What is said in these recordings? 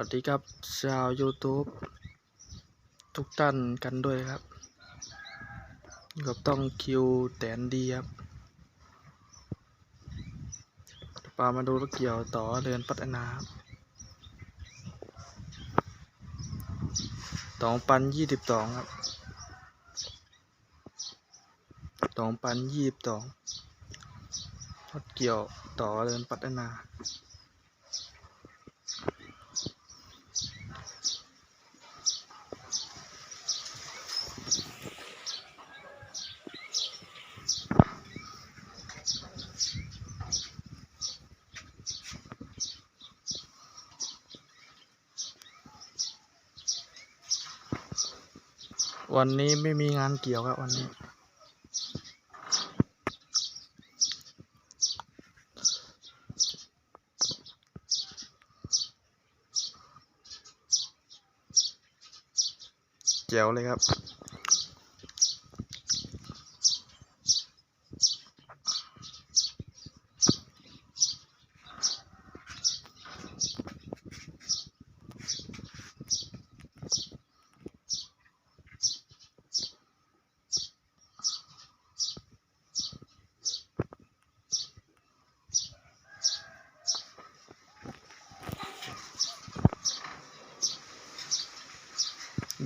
วัสดีครับชาว YouTube ทุกท่านกันด้วยครับกับต้องคิวแตนดีครับปามาดูรถเกี่ยวต่อเรือนพัฒนาครับสองปันยี่สิบสองครับสองปันยี่สิบสองรถเกี่ยวต่อเรือนพัฒนา วันนี้ไม่มีงานเกี่ยวครับวันนี้ เกี่ยวเลยครับ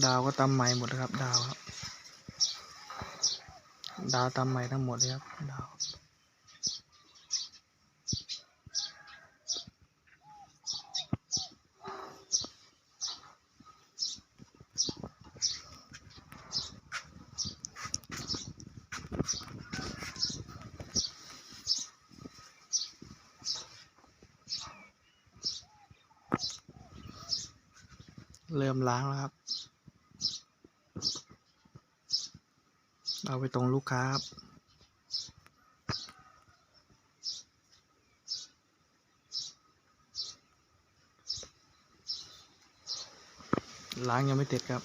ดาวก็ตำใหม่หมดครับ ดาวครับ ดาวตำใหม่ทั้งหมดเลยครับ ดาวเริ่มล้างแล้วครับ เอาไปตรงลูกค้าครับล้างยังไม่เสร็จครับ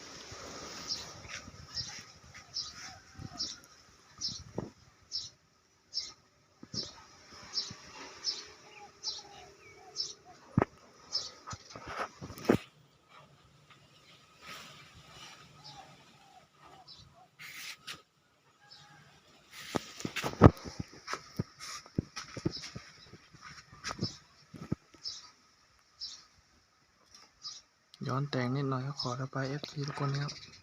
อนแต่งนิดหน่อยก็ขอระบาย FC ทุกคนนะครับ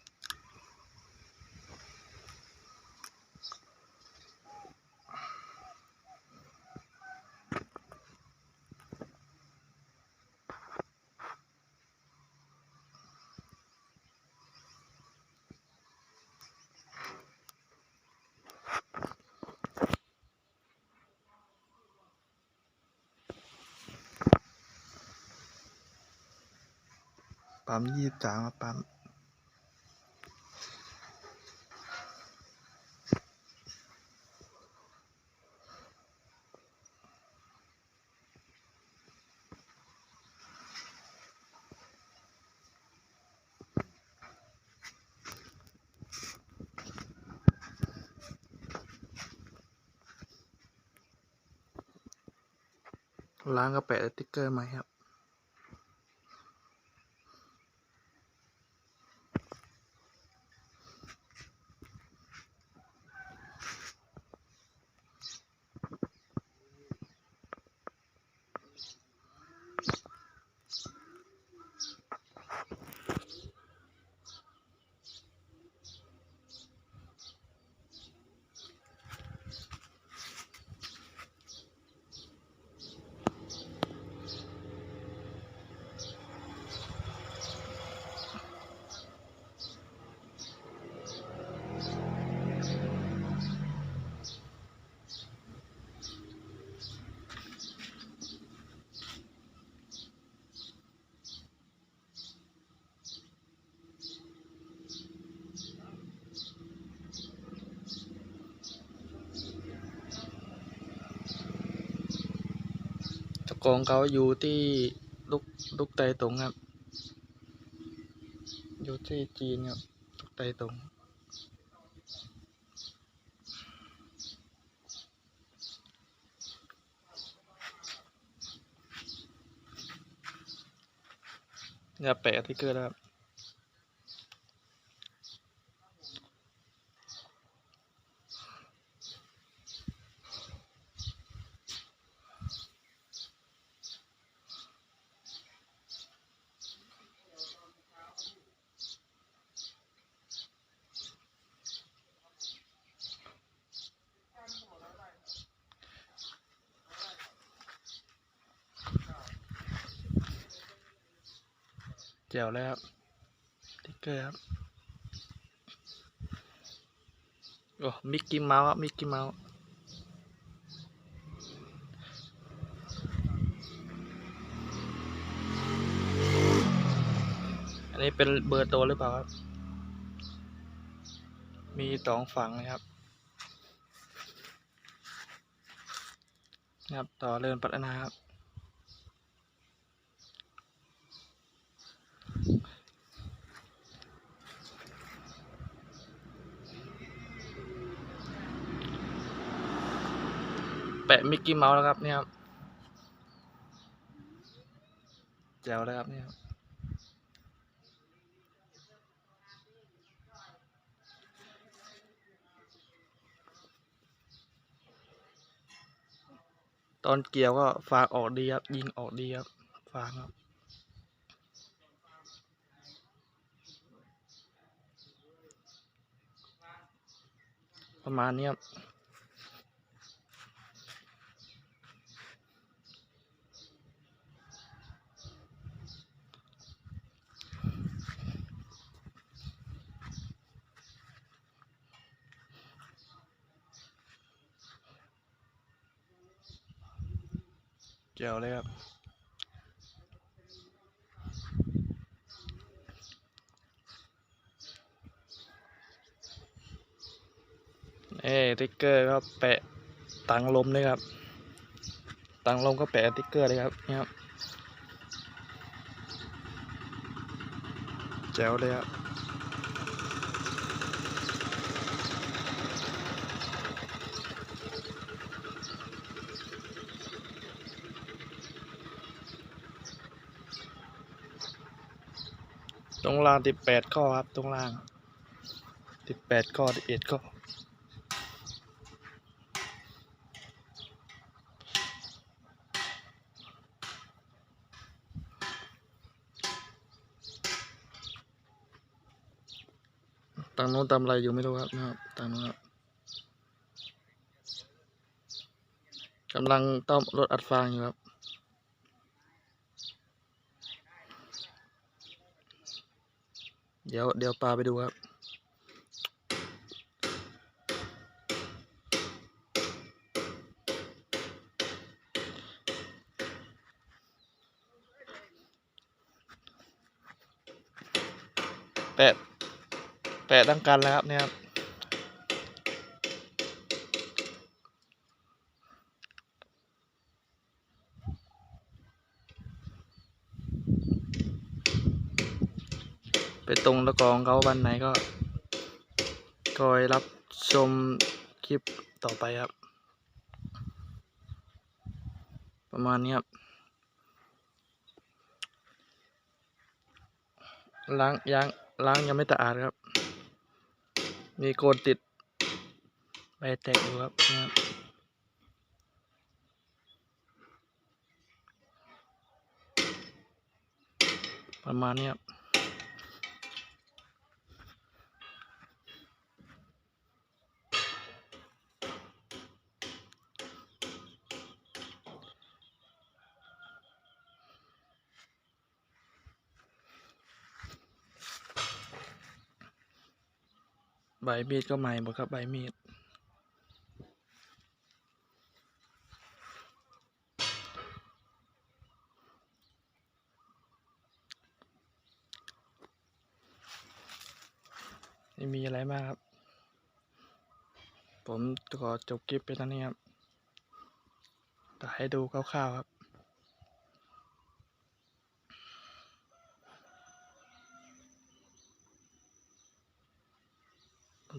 ปั๊มยี่สิบสามครับปั๊มล้างก็แปะสติ๊กเกอร์ใหม่ครับ เจ้าของเขาอยู่ที่ลูกลูกไตตงครับ อยู่ที่จีนครับลูกไตตงเนี่ยแปะสติ๊กเกอร์ครับ จ๋วเลยครับติ๊กเกอร์ครับ โอ้ มิกกี้เมาส์ครับ มิกกี้เมาส์อันนี้เป็นเบอร์โตหรือเปล่าครับ มีสองฝั่งนะครับนะครับ ต่อเริ่มพัฒนาครับ มิกกี้เมาส์แล้วครับเนี่ยครับแจ๋วเลยครับเนี่ยครับตอนเกี่ยวก็ฝากออกดีครับ ยิงออกดีครับฝากครับ ประมาณนี้ครับ เกี่ยวเลยครับเอ้ติ๊กเกอร์ก็แปะตังลมด้วยครับ ตังลมก็แปะติ๊กเกอร์เลยครับนี่ครับแจ๋วเลยครับ ตรงล่างติดแปดข้อครับตรงล่างติดแปดข้อติดเอ็ดข้อตังโน้นตามอะไรอยู่ไม่รู้ครับนะครับตังโน้นครับกำลังต้อมรถอัดฟางอยู่ครับ เดี๋ยวเดี๋ยวปลาไปดูครับแปะแปะตั้งกันแล้วครับเนี่ยครับ ตรงตะกองเขาวันไหนก็คอยรับชมคลิปต่อไปครับ ประมาณนี้ครับล้างยางล้างยังไม่สะอาดครับ มีโกนติดใบแตกอยู่ครับนี่ยครับประมาณนี้ครับ ใบมีดก็ใหม่หมดครับใบมีดไม่มีอะไรมากครับ ผมขอจบคลิปไปเท่านี้ครับแต่ให้ดูคร่าวๆครับ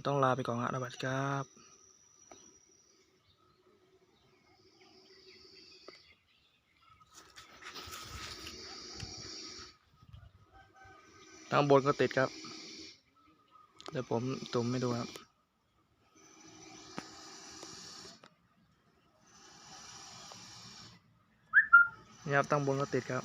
ต้องลาไปก่อนครับสวัสดีครับข้างบนก็ติดครับ เดี๋ยวผมตุ่มให้ดูครับ นี่ครับตั้งบนก็ติดครับ